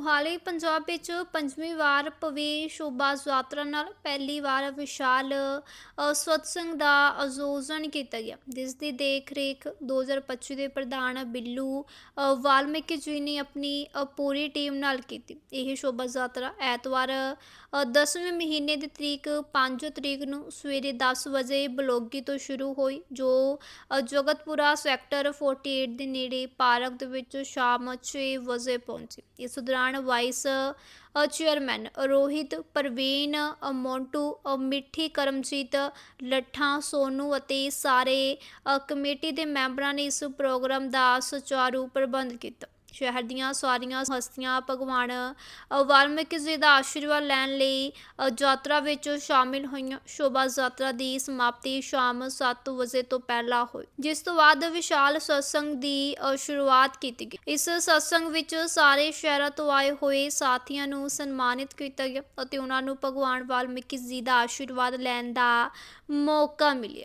ਮੁਹਾਲੀ ਪੰਜਾਬ ਵਿੱਚ ਪੰਜਵੀਂ ਵਾਰ ਪਵੇ ਸ਼ੋਭਾ ਯਾਤਰਾ ਨਾਲ ਪਹਿਲੀ ਵਾਰ ਵਿਸ਼ਾਲ ਸਤਸੰਗ ਦਾ ਆਯੋਜਨ ਕੀਤਾ ਗਿਆ। ਜਿਸ ਦੀ ਦੇਖ ਰੇਖ 2025 ਦੇ ਪ੍ਰਧਾਨ ਬਿੱਲੂ ਅ, ਵਾਲਮੀਕੀ ਜੀ ਨੇ ਆਪਣੀ ਪੂਰੀ ਟੀਮ ਨਾਲ ਕੀਤੀ। ਇਹ ਸ਼ੋਭਾ ਯਾਤਰਾ ਐਤਵਾਰ 10ਵੇਂ ਮਹੀਨੇ ਦੀ ਤਰੀਕ 5 ਤਰੀਕ ਨੂੰ ਸਵੇਰੇ 10 ਵਜੇ ਬਲੋਗੀ ਤੋਂ ਸ਼ੁਰੂ ਹੋਈ ਜੋ ਜਗਤਪੁਰਾ ਸੈਕਟਰ 48 ਦੇ ਨੇੜੇ ਪਾਰਕ ਦੇ ਵਿੱਚ ਸ਼ਾਮ 6 ਵਜੇ ਪਹੁੰਚੀ। ਇਸ ਦੌਰਾਨ ਵਾਈਸ ਚੇਅਰਮੈਨ ਰੋਹਿਤ ਪ੍ਰਵੀਨ ਅ, ਮੋਂਟੂ ਮਿੱਠੀ ਕਰਮਜੀਤ ਲੱਠਾ ਸੋਨੂ ਅਤੇ ਸਾਰੇ ਕਮੇਟੀ ਦੇ ਮੈਂਬਰਾਂ ਨੇ ਇਸ ਪ੍ਰੋਗਰਾਮ ਦਾ ਸੁਚਾਰੂ ਪ੍ਰਬੰਧ ਕੀਤਾ। ਸ਼ਹਿਰ ਦੀਆਂ ਸਾਰੀਆਂ ਹਸਤੀਆਂ ਭਗਵਾਨ ਅ, ਵਾਲਮੀਕੀ ਜੀ ਦਾ ਆਸ਼ੀਰਵਾਦ ਲੈਣ ਲਈ ਯਾਤਰਾ ਵਿੱਚ ਸ਼ਾਮਿਲ ਹੋਈਆਂ ਸ਼ੋਭਾ ਯਾਤਰਾ ਦੀ ਸਮਾਪਤੀ ਸ਼ਾਮ 7 ਵਜੇ ਤੋਂ ਪਹਿਲਾਂ ਹੋਈ ਜਿਸ ਤੋਂ ਬਾਅਦ ਵਿਸ਼ਾਲ ਸਤਸੰਗ ਦੀ ਸ਼ੁਰੂਆਤ ਕੀਤੀ ਗਈ। ਇਸ ਸਤਸੰਗ ਵਿੱਚ ਸਾਰੇ ਸ਼ਹਿਰਾਂ ਤੋਂ ਆਏ ਹੋਏ ਸਾਥੀਆਂ ਨੂੰ ਸਨਮਾਨਿਤ ਕੀਤਾ ਗਿਆ ਅਤੇ ਉਹਨਾਂ ਨੂੰ ਭਗਵਾਨ ਵਾਲਮੀਕੀ ਜੀ ਦਾ ਆਸ਼ੀਰਵਾਦ ਲੈਣ ਦਾ ਮੌਕਾ ਮਿਲਿਆ।